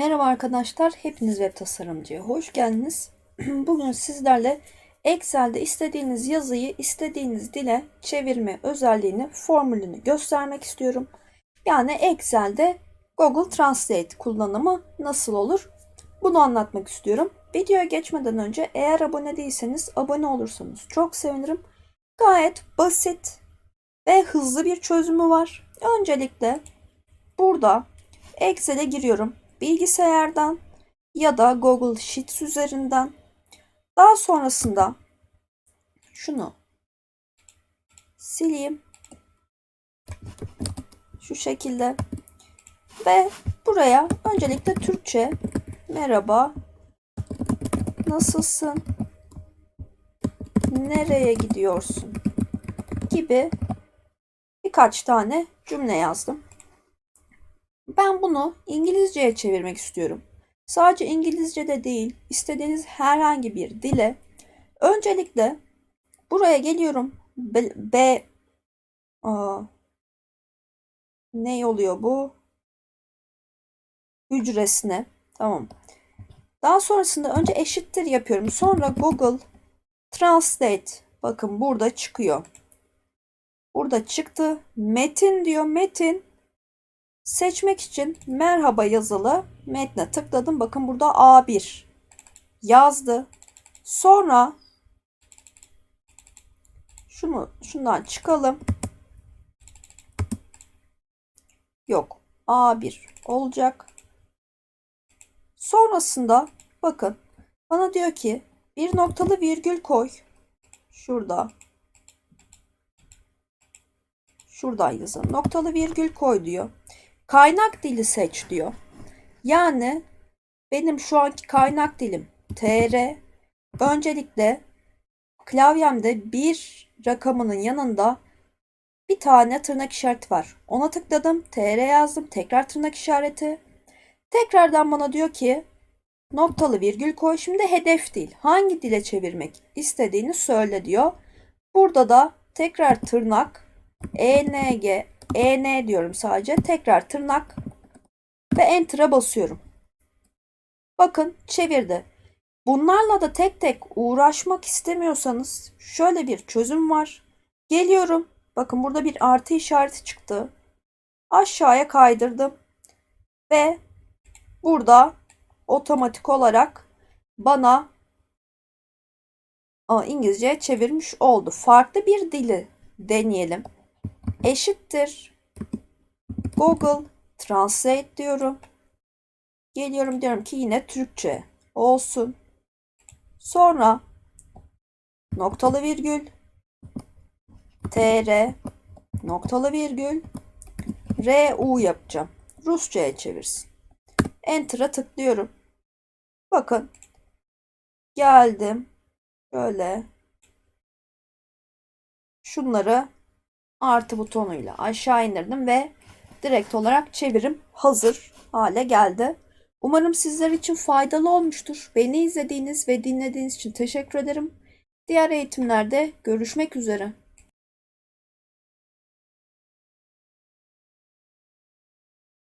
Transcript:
Merhaba arkadaşlar, hepiniz web tasarımcıya hoş geldiniz. Bugün sizlerle Excel'de istediğiniz yazıyı istediğiniz dile çevirme özelliğini, formülünü göstermek istiyorum. Yani Excel'de Google Translate kullanımı nasıl olur? Bunu anlatmak istiyorum. Videoya geçmeden önce eğer abone değilseniz abone olursanız çok sevinirim. Gayet basit ve hızlı bir çözümü var. Öncelikle burada Excel'e giriyorum bilgisayardan ya da Google Sheets üzerinden. Daha sonrasında şunu sileyim. Şu şekilde. Ve buraya öncelikle Türkçe merhaba nasılsın nereye gidiyorsun gibi birkaç tane cümle yazdım. Ben bunu İngilizceye çevirmek istiyorum. Sadece İngilizce de değil, istediğiniz herhangi bir dile. Öncelikle buraya geliyorum. B, B aa, ne oluyor bu? Hücresine. Tamam. Daha sonrasında önce eşittir yapıyorum. Sonra Google Translate. Bakın burada çıkıyor. Burada çıktı. Metin diyor. Metin Seçmek için merhaba yazılı metne tıkladım. Bakın burada A1 yazdı. Sonra şunu şundan çıkalım. Yok. A1 olacak. Sonrasında bakın bana diyor ki bir noktalı virgül koy. Şurada. Şuradan yazın. Noktalı virgül koy diyor. Kaynak dili seç diyor. Yani benim şu anki kaynak dilim TR. Öncelikle klavyemde bir rakamının yanında bir tane tırnak işareti var. Ona tıkladım. TR yazdım. Tekrar tırnak işareti. Tekrardan bana diyor ki noktalı virgül koy. Şimdi hedef dil. Hangi dile çevirmek istediğini söyle diyor. Burada da tekrar tırnak ENG EN diyorum sadece. Tekrar tırnak ve Enter'a basıyorum. Bakın çevirdi. Bunlarla da tek tek uğraşmak istemiyorsanız şöyle bir çözüm var. Geliyorum. Bakın burada bir artı işareti çıktı. Aşağıya kaydırdım. Ve burada otomatik olarak bana İngilizce çevirmiş oldu. Farklı bir dili deneyelim eşittir Google Translate diyorum. Geliyorum diyorum ki yine Türkçe olsun. Sonra noktalı virgül tr noktalı virgül ru yapacağım. Rusça'ya çevirsin. Enter'a tıklıyorum. Bakın geldim. Böyle şunları artı butonuyla aşağı indirdim ve direkt olarak çevirim hazır hale geldi. Umarım sizler için faydalı olmuştur. Beni izlediğiniz ve dinlediğiniz için teşekkür ederim. Diğer eğitimlerde görüşmek üzere.